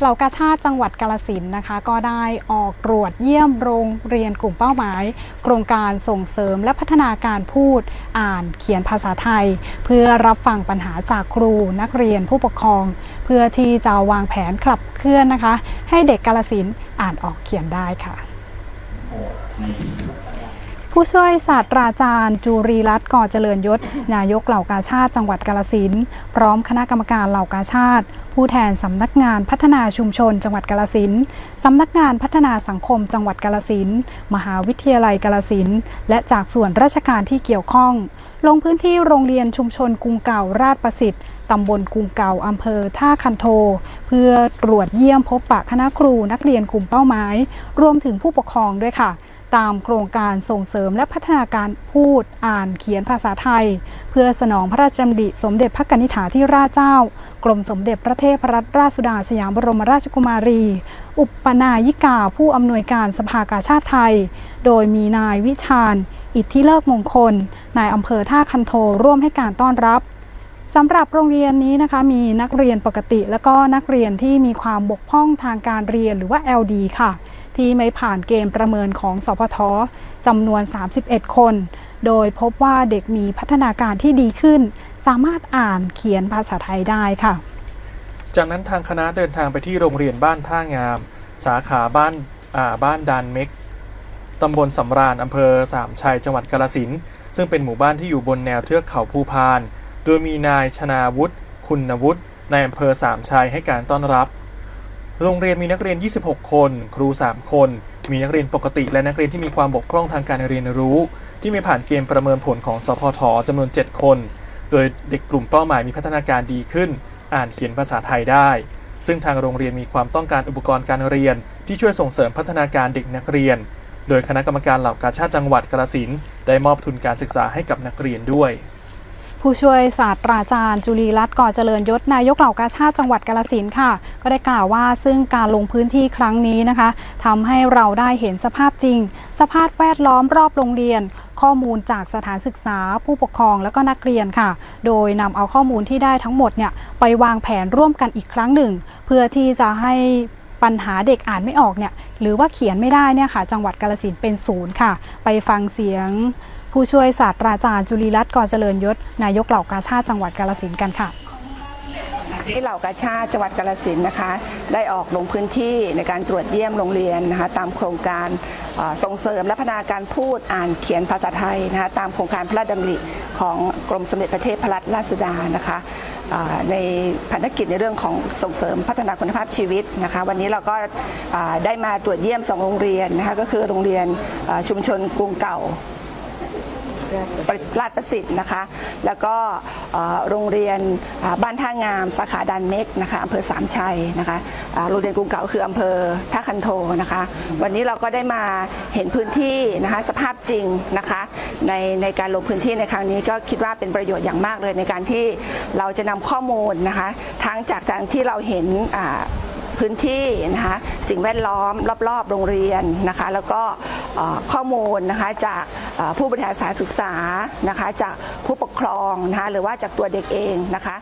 เหล่ากาชาติจังหวัดกาลสินนะคะ ก็ได้ออกตรวจเยี่ยมโรงเรียนกลุ่มเป้าหมาย โครงการส่งเสริมและพัฒนาการพูด อ่านเขียนภาษาไทย เพื่อรับฟังปัญหาจากครูนักเรียนผู้ปกครอง เพื่อที่จะวางแผนขับเคลื่อนนะคะ ให้เด็กกาลสินอ่านออกเขียนได้ค่ะ ผู้ช่วยศาสตราจารย์ จูรีรัตน์ก่อเจริญยศ นายกเหล่ากาชาติจังหวัดกาลสินพร้อมคณะกรรมการเหล่ากาชาติ ผู้แทนสำนักงานพัฒนาชุมชน จังหวัดกาลสินสำนักงานพัฒนาสังคมจังหวัดกาลสินมหาวิทยาลัยกาลสินและจากส่วนราชการที่เกี่ยวข้อง ลงพื้นที่โรงเรียนชุมชนกรุงเก่าราชประสิทธิ์ตำบลกรุงเก่าอำเภอท่าคันโท เพื่อตรวจเยี่ยมพบปะคณะครูนักเรียนกลุ่มเป้าหมาย รวมถึงผู้ปกครองด้วยค่ะ ตามโครงการส่งเสริมและพัฒนาการพูดอ่านเขียนภาษาไทย เพื่อสนองพระราชดำริสมเด็จพระกนิษฐาธิราชเจ้า กรมสมเด็จพระเทพรัตนราชสุดาสยามบรมราชกุมารี อุปนายิกาผู้อำนวยการสภากาชาติไทย โดยมีนายวิชาญ อิทธิเลิกมงคล นายอำเภอท่าคันโทร่วมให้การต้อนรับสำหรับโรงเรียนนี้นะคะมีนักเรียนปกติ และก็นักเรียนที่มีความบกพร่องทางการเรียนหรือว่า LD ค่ะ ที่ไม่ผ่านเกณฑ์ประเมินของสพทจำนวน 31 คน โดยพบว่าเด็กมีพัฒนาการที่ดีขึ้น สามารถอ่านเขียนภาษาไทยได้ค่ะ จากนั้นทางคณะเดินทางไปที่โรงเรียนบ้านท่างาม สาขาบ้านอ่าบ้านดานเม็กตำบลสำราญอำเภอสามชัยจังหวัดกาลสินธุ์ซึ่งเป็นหมู่บ้านที่อยู่บนแนวเทือกเขาภูพาน โดยมีนายชนาวุฒิ คุณวุฒิในอำเภอสามชัยให้การต้อนรับ โรงเรียนมีนักเรียน 26 คน ครู 3 คน มีนักเรียนปกติ และนักเรียนที่มีความบกพร่องทางการเรียนรู้ ที่ไม่ผ่านเกณฑ์ประเมินผลของสพทจำนวน 7 คน โดยเด็กกลุ่มเป้าหมายมีพัฒนาการดีขึ้น อ่านเขียนภาษาไทยได้ ซึ่งทางโรงเรียนมีความต้องการอุปกรณ์การเรียน ที่ช่วยส่งเสริมพัฒนาการเด็กนักเรียน โดยคณะกรรมการเหล่ากาชาติจังหวัดกาฬสินได้มอบทุนการศึกษาให้กับนักเรียนด้วย ผู้ช่วยศาสตราจารย์ จุลีรัตน์ก่อเจริญยศนายกเหล่ากาชาติจังหวัดกาลสินค่ะ ก็ได้กล่าวว่าซึ่งการลงพื้นที่ครั้งนี้นะคะทำให้เราได้เห็นสภาพจริง สภาพแวดล้อมรอบโรงเรียน ข้อมูลจากสถานศึกษา ผู้ปกครองและก็นักเรียนค่ะ โดยนำเอาข้อมูลที่ได้ทั้งหมดเนี่ยไปวางแผนร่วมกันอีกครั้งหนึ่ง เพื่อที่จะให้ปัญหาเด็กอ่านไม่ออกเนี่ยหรือว่าเขียนไม่ได้เนี่ยค่ะ จังหวัดกาลสินเป็นศูนย์ค่ะ ไปฟังเสียง ผู้ช่วยศาสตราจารย์จุลีรัตน์กอเจริญยศ นายกเหล่ากาชาติจังหวัดกาลสินกันค่ะที่เหล่ากาชาติจังหวัดกาลสินนะคะ ได้ออกลงพื้นที่ในการตรวจเยี่ยมโรงเรียนนะคะตามโครงการส่งเสริมและพัฒนาการพูดอ่านเขียนภาษาไทยนะคะตามโครงการพระราชดำริของกรมสมเด็จพระเทพรัตนราชสุดานะคะในพันธกิจในเรื่องของส่งเสริมพัฒนาคุณภาพชีวิตนะคะ วันนี้เราก็ได้มาตรวจเยี่ยมสองโรงเรียนนะคะก็คือโรงเรียนชุมชนกรุงเก่า ราชประสิทธิ์นะคะ แล้วก็โรงเรียนบ้านท่างามสาขาดันเม็กนะคะอำเภอสามชัยนะคะโรงเรียนกรุงเก่าคืออำเภอท่าคันโทนะคะ วันนี้เราก็ได้มาเห็นพื้นที่นะคะสภาพจริงนะคะในในการลงพื้นที่ในครั้งนี้ก็คิดว่าเป็นประโยชน์อย่างมากเลยในการที่เราจะนำข้อมูลนะคะทั้งจากการที่เราเห็นพื้นที่นะคะสิ่งแวดล้อมรอบๆ โรงเรียนนะคะ แล้วก็ ข้อมูลนะคะจากผู้บริหารสถานศึกษานะคะจากผู้ปกครองนะคะหรือว่าจากตัวเด็กเองนะคะ